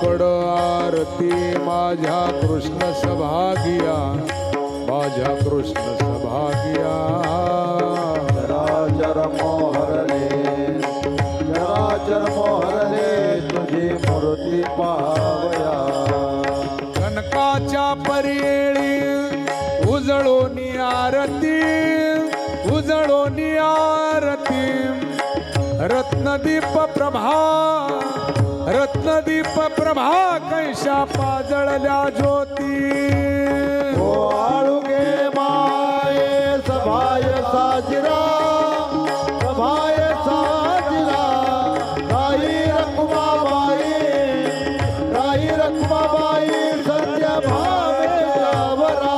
पड आरती माझ्या कृष्ण सभागिया माझ्या कृष्ण सभागिया चराचर मोहरले चराचर मोहरले तुझी मूर्ती पाहावया कनकाच्या परियेळी उजळोनी आरती उजळोनी आरती. रत्नदीप प्रभा रत्नदीप प्रभा कैशा पाजळल्या ज्योती आळुगे माये सभाय साजिरा। सभाय साजिरा। राई रखुमाबाई राई रखुमाबाई सत्य भावेवरा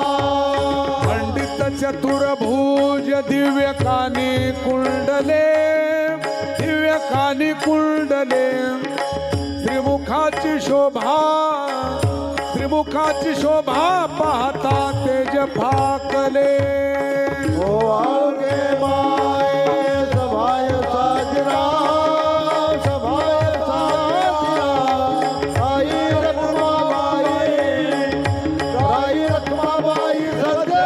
पंडित चतुर्भुज दिव्य कानी कुंडले दिव्य कानी कुंडले। त्रिमुखाची शोभा त्रिमुखाची शोभा पाहता तेज फाकले. हो आगे माय सभाय साजरा सभाय साजिरा. राई रखुमाबाई राई रखुमाबाई सत्य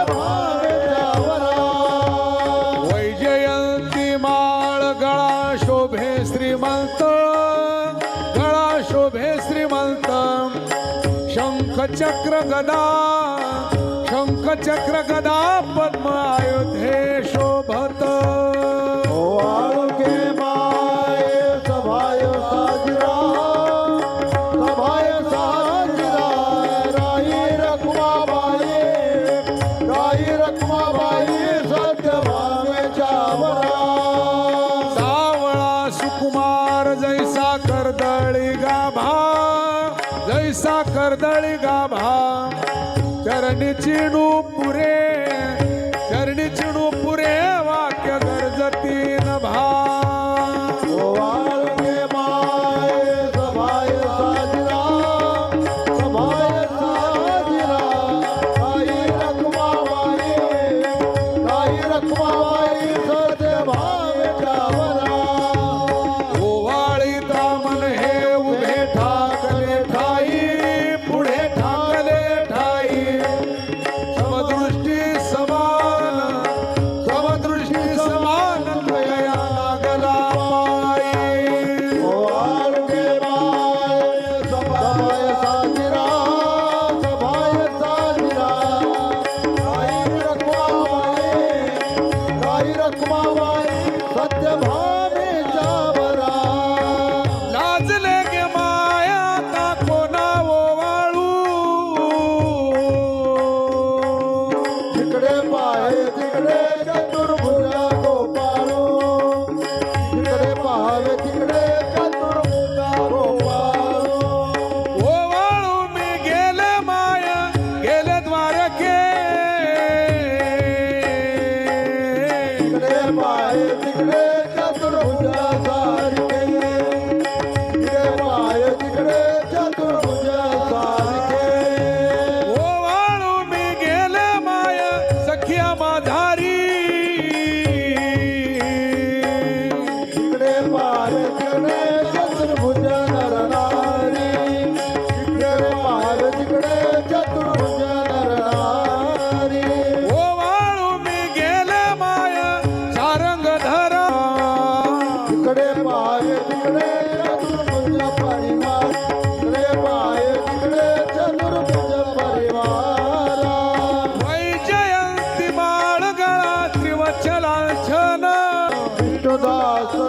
श्रीमंत शंख चक्र गदा शंख चक्र गदा पद्म आयुधे शोभत ओ साखर दळी गाभा चरण चिणू पुरे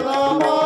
Rama.